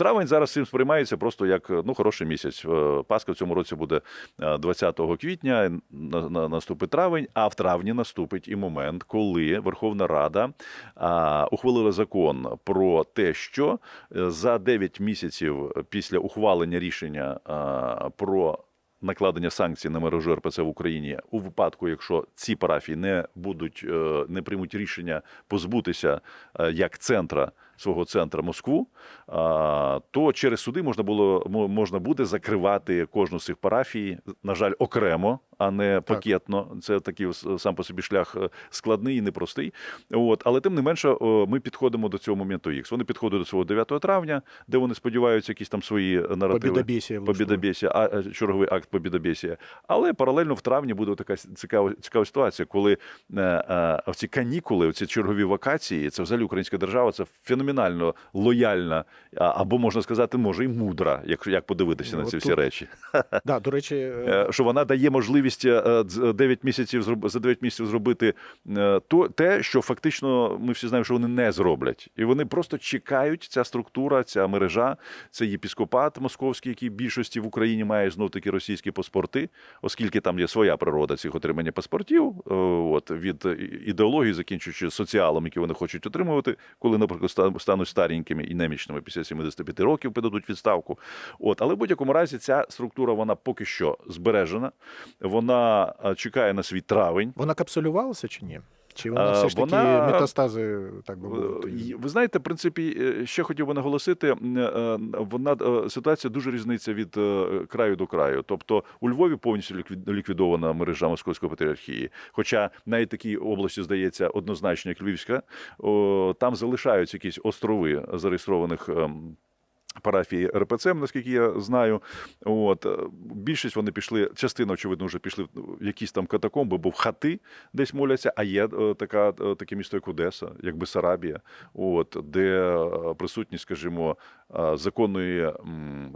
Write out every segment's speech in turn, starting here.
Травень зараз цим сприймається просто як ну хороший місяць. Е, Пасха в цьому році буде е, 20 квітня. на- на- Наступить травень, а в травні наступить і момент, коли Верховна Рада ухвалила закон про те, що е, за 9 місяців після ухвалення рішення про накладення санкцій на мережу РПЦ в Україні у випадку, якщо ці парафії не будуть е, не приймуть рішення позбутися е, як центра свого центра Москву, то через суди можна було можна буде закривати кожну з цих парафій, на жаль, окремо, а не пакетно. Це такий сам по собі шлях е, складний і непростий. От, але тим не менше, ми підходимо до цього моменту Х. Вони підходять до свого 9 травня, де вони сподіваються якісь там свої наративи. Побідобєсія а е, черговий акт побідобєсія. Але паралельно в травні буде така цікава, цікава ситуація, коли е, е, ці канікули, ці чергові вакації, це взагалі українська держава, це феноменально лояльна, або можна сказати, може і мудра, якщо як подивитися на Ну, ці от всі тут- речі. Да, до речі, е, Е, Що вона дає можливість е, 9 місяців зроб- за 9 місяців зробити е, то те, що фактично ми всі знаємо, що вони не зроблять, і вони просто чекають ця структура, ця мережа, це єпіскопат московський, який більшості в Україні має знов таки російські паспорти, оскільки там є своя природа цих отримання паспортів. е, От від ідеології, закінчуючи соціалом, які вони хочуть отримувати, коли, наприклад, стануть старенькими і немічними після 75 років подадуть відставку. От, але в будь-якому разі ця структура вона поки що збережена. Вона е, чекає на свій травень. вона капсулювалася чи ні? Чи вона все ж таки вона- метастази, так би Е, мовити? Ви знаєте, в принципі, е, ще хотів би наголосити, е, вона е, ситуація дуже різниця від е, краю до краю. Тобто у Львові повністю ліквід- ліквідована мережа Московської патріархії. Хоча навіть такі області здається однозначно, як Львівська, там залишаються якісь острови зареєстрованих. Парафії РПЦ, наскільки я знаю, от е, більшість вони пішли. Частина, очевидно, вже пішли в якісь там катакомби, бо в хати десь моляться. А є е, така е, таке місто, як Одеса, як Бесарабія, от де присутність, скажімо, законної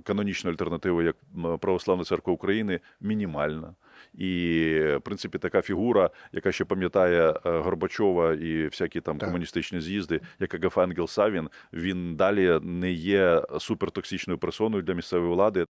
канонічної альтернативи, як Православна церква України, мінімальна. І, в принципі, така фігура, яка ще пам'ятає е, Горбачова і всякі там Так. комуністичні з'їзди, як Агафангел Савін, він далі не є супертоксичною персоною для місцевої влади.